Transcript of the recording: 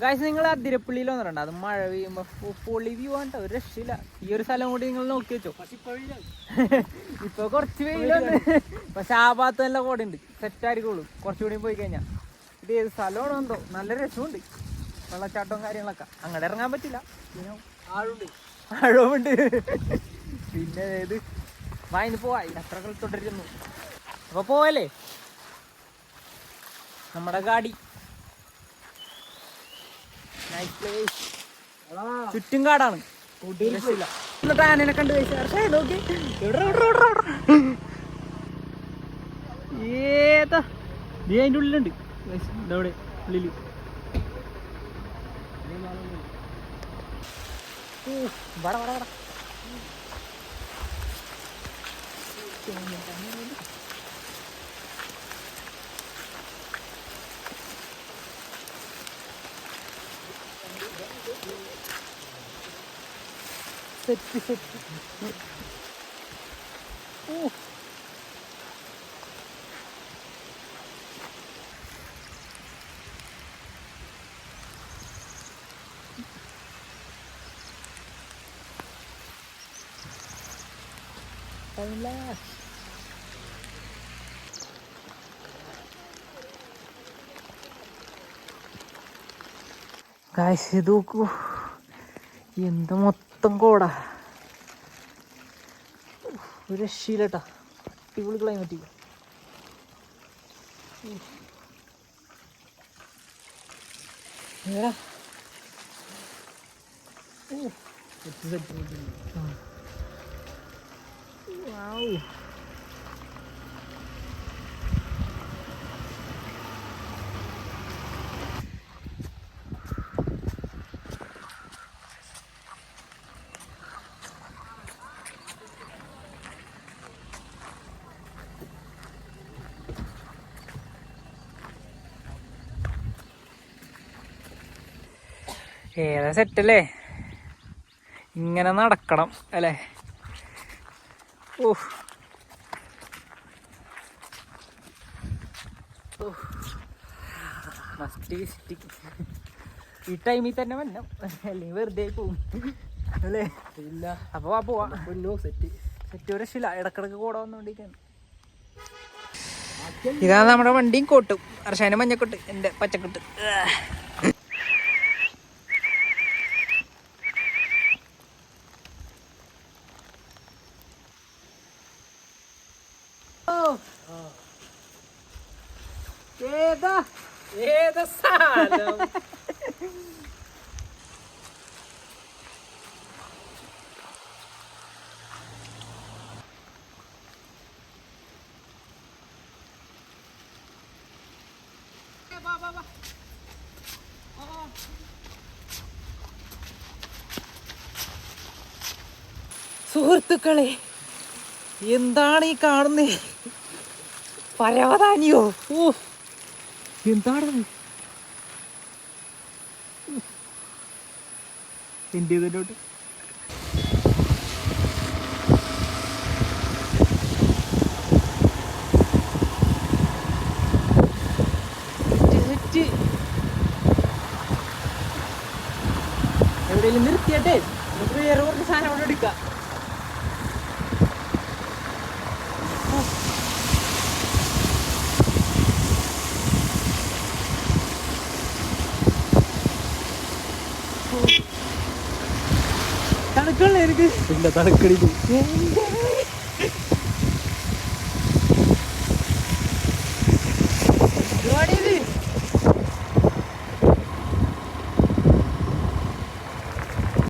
Guys നിങ്ങൾ അതിരപ്പള്ളിയിൽ വന്നിട്ടുണ്ട്? അത് മഴ പെയ്യുമ്പോ പൊളി വ്യൂ ആണ് ഒരു രക്ഷയില്ല. ഈ ഒരു സ്ഥലം കൂടി നിങ്ങൾ നോക്കി വെച്ചോ. ഇപ്പൊ കുറച്ച് വെയിലുണ്ട്. പക്ഷെ ആ ഭാഗത്ത് നല്ല കോടയുണ്ട്. സെറ്റ് ആയിരിക്കുള്ളൂ. കുറച്ചുകൂടി പോയി കഴിഞ്ഞാൽ ഇത് ഏത് സ്ഥലമാണോ എന്തോ. നല്ല രസമുണ്ട്. വെള്ളച്ചാട്ടവും കാര്യങ്ങളൊക്കെ. അങ്ങോട്ട് ഇറങ്ങാൻ പറ്റില്ല. പിന്നെ ആളുണ്ട് ആഴവുമുണ്ട് പിന്നെ ഏത്? വായിന് പോവാ. യാത്രകൾ തുടരുന്നു അപ്പൊ പോവല്ലേ? നമ്മുടെ ഗാഡി. ചുറ്റും കാടാണ്. എന്നിട്ട് ആനനെ കണ്ടു നോക്കി. ഏതാ? നീ അതിന്റെ ഉള്ളിലുണ്ട്. Guys, ദാ ഇവിടെ വട ഊ, വട വട വട സെറ്റ് സെറ്റ് ഓ Relax. Guys, ഇത് നോക്കൂ എന്ത് മൊത്തം കോടാ. ഒരു രക്ഷയിലട്ടാ അടിപൊളി ക്ലൈമറ്റ് ഏടാ Wow. ഏതാ സെറ്റല്ലേ? ഇങ്ങനെ നടക്കണം അല്ലേ? ഓഹ് മസ്റ്റ് ഈ ടൈമിൽ തന്നെ വന്ന അല്ലെങ്കിൽ വെറുതെ പോകും പോവും. അല്ലേ? ഇല്ല. അപ്പൊ ആ പോവാ. സെറ്റ്. സെറ്റ് ഒരു രക്ഷയില്ല ഇടക്കിടക്ക് കൂടെ വന്നുകൊണ്ടിരിക്കുകയാണ്. ഇതാണ് നമ്മുടെ വണ്ടിയും കോട്ടും. അർഷാന മഞ്ഞക്കൊട്ട്. എന്റെ പച്ചക്കൊട്ട്. ഏതാ? ഏതാ സാധനം? സുഹൃത്തുക്കളെ എന്താണ് ഈ കാണുന്നത് പരവതാനിയോ? ഓ എന്താണ് എന്റെ ഇതിലോട്ട്. എവിടെയെങ്കിലും നിർത്തിയട്ടെ? നമുക്ക് വേറെ കുറച്ച് സാധനം അവിടെ എടുക്കാം. തണുക്കല്ലേ എനിക്ക്? പിന്നെ തണുക്കടി എന്റെ